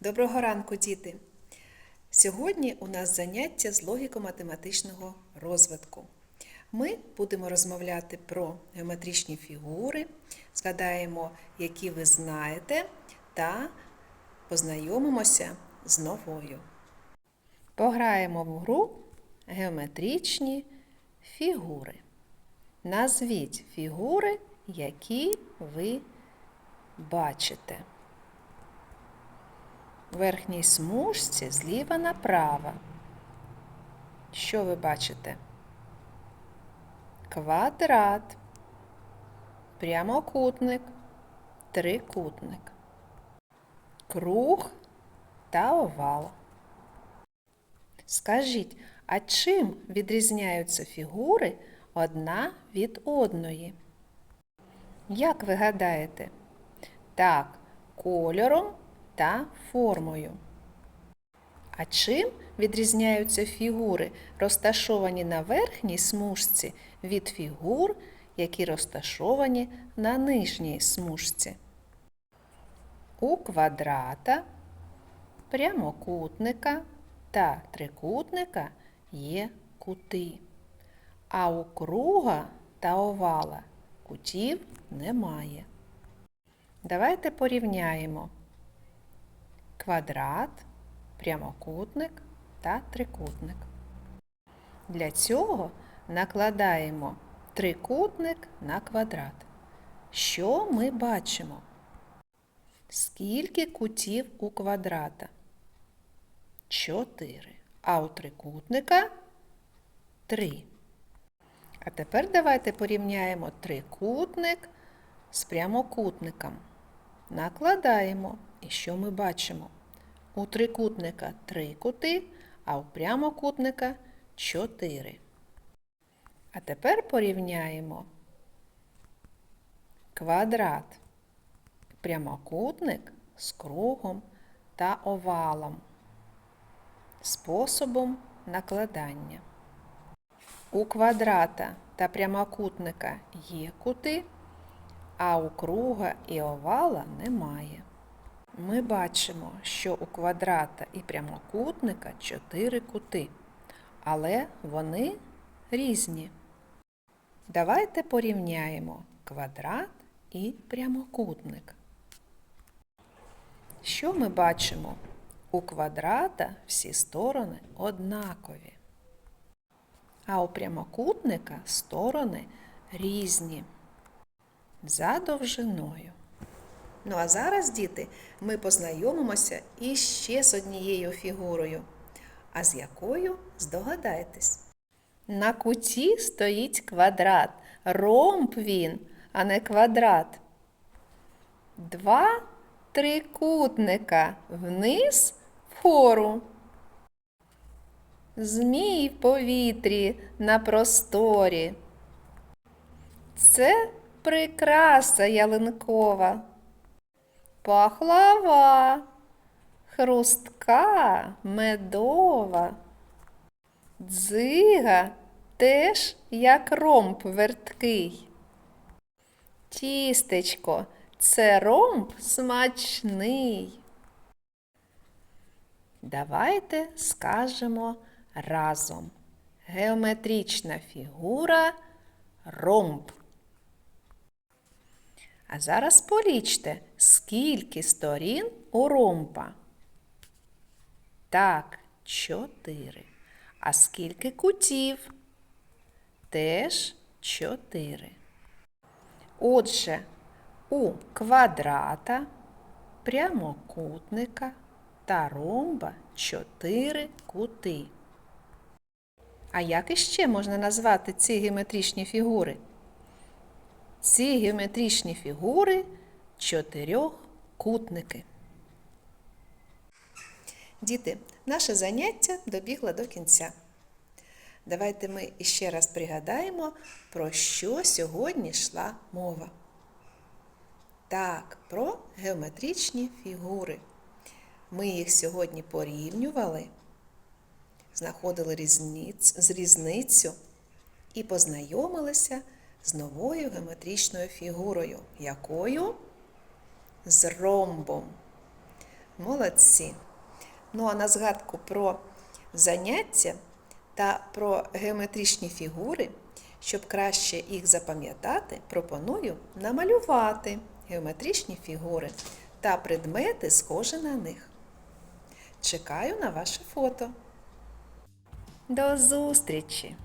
Доброго ранку, діти! Сьогодні у нас заняття з логіко-математичного розвитку. Ми будемо розмовляти про геометричні фігури, згадаємо, які ви знаєте, та познайомимося з новою. Пограємо в гру геометричні фігури. Назвіть фігури, які ви бачите. Верхній смужці зліва направо. Що ви бачите? Квадрат, прямокутник, трикутник, круг та овал. Скажіть, а чим відрізняються фігури одна від одної? Як ви гадаєте? Так, кольором та формою. А чим відрізняються фігури, розташовані на верхній смужці від фігур, які розташовані на нижній смужці? У квадрата, прямокутника та трикутника є кути, а у круга та овала кутів немає. Давайте порівняємо квадрат, прямокутник та трикутник. Для цього накладаємо трикутник на квадрат. Що ми бачимо? Скільки кутів у квадрата? Чотири. А у трикутника три. А тепер давайте порівняємо трикутник з прямокутником. Накладаємо. І що ми бачимо? У трикутника три кути, а у прямокутника чотири. А тепер порівняємо квадрат, прямокутник з кругом та овалом способом накладання. У квадрата та прямокутника є кути, а у круга і овала немає. Ми бачимо, що у квадрата і прямокутника чотири кути, але вони різні. Давайте порівняємо квадрат і прямокутник. Що ми бачимо? У квадрата всі сторони однакові, а у прямокутника сторони різні за довжиною. Ну а зараз, діти, ми познайомимося іще з однією фігурою. А з якою здогадайтесь. На куті стоїть квадрат. Ромб він, а не квадрат. Два трикутника вниз вгору. Змій в повітрі на просторі. Це прикраса ялинкова. Пахлава, хрустка, медова. Дзига теж як ромб верткий. Тістечко, це ромб смачний. Давайте скажемо разом. Геометрична фігура ромб. А зараз полічте, скільки сторін у ромба. Так, чотири. А скільки кутів? Теж чотири. Отже, у квадрата, прямокутника та ромба чотири кути. А як іще можна назвати ці геометричні фігури? Ці геометричні фігури чотирьохкутники. Діти, наше заняття добігло до кінця. Давайте ми іще раз пригадаємо, про що сьогодні йшла мова. Так, про геометричні фігури. Ми їх сьогодні порівнювали, знаходили різниць, з різницю і познайомилися з новою геометричною фігурою. Якою? З ромбом. Молодці! Ну а на згадку про заняття та про геометричні фігури, щоб краще їх запам'ятати, пропоную намалювати геометричні фігури та предмети, схожі на них. Чекаю на ваше фото. До зустрічі!